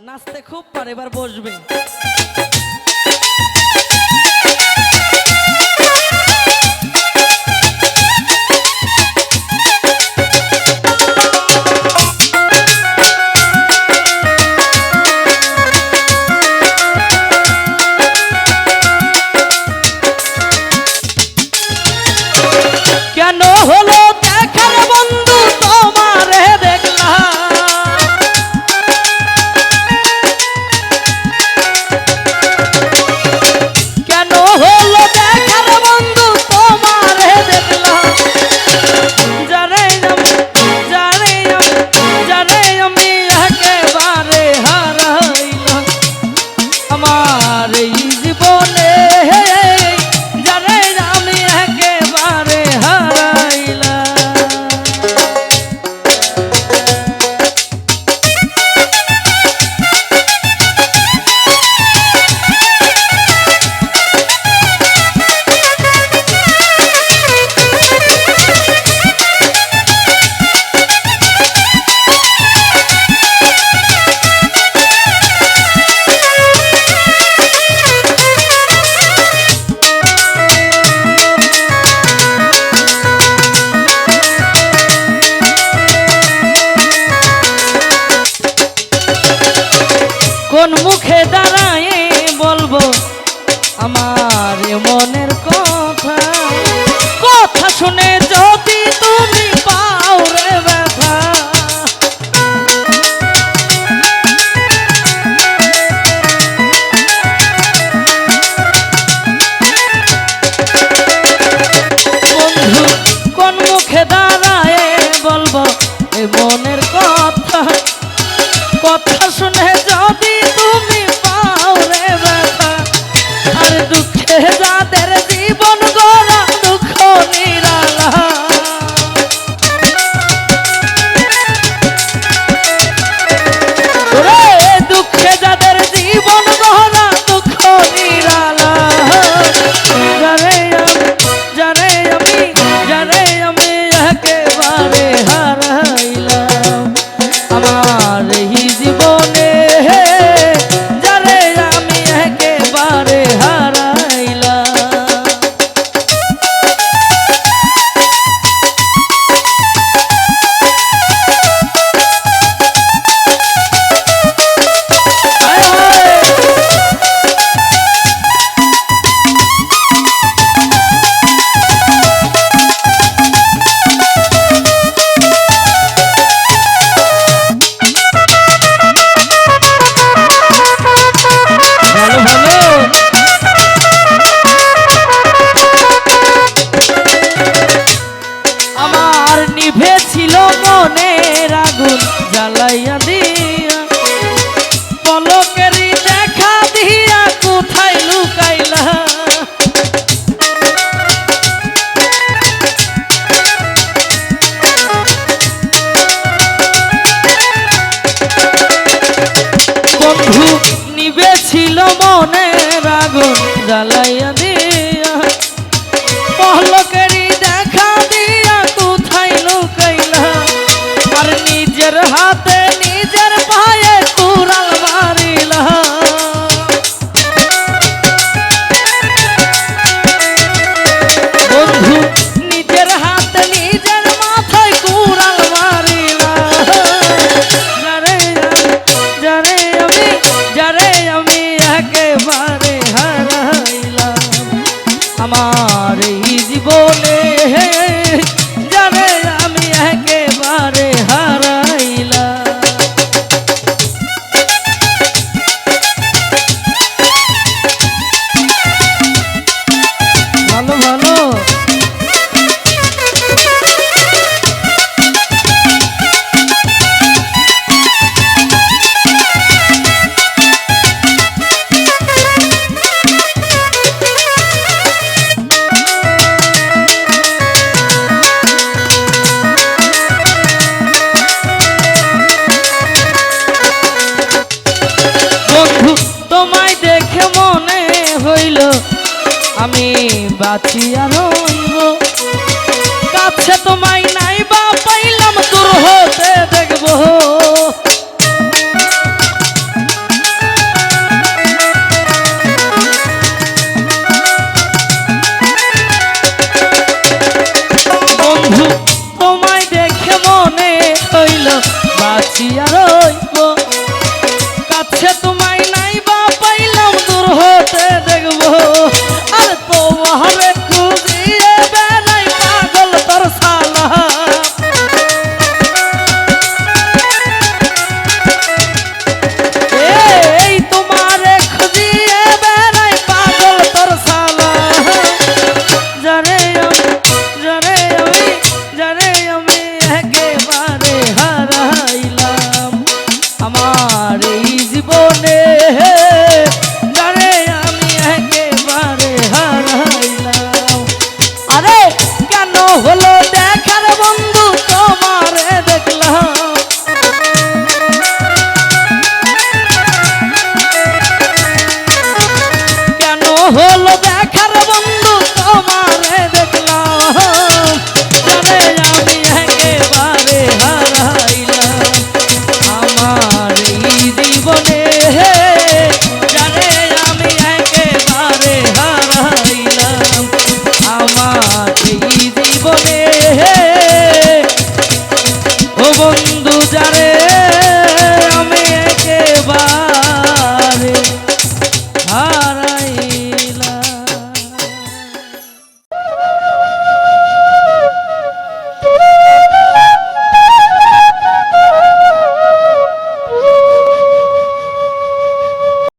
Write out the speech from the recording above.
নাচতে খুব পারে এবার বসবে। কোন মুখে দাঁড়ায় বলব, আমার মনের কথা কথা শুনে যদি তুমি পাও রে ব্যথা। বন্ধু, কোন মুখে দাঁড়ায় মনের একেবারে হারাইলাম। আমার বাঁচিয়া রইব কাছে তোমায় নাই বা পাইলাম, দূর হতে দেখব। বন্ধু, তোমায় দেখে মনে হইল বাঁচিয়া আমার এই জীবনে ও বন্ধু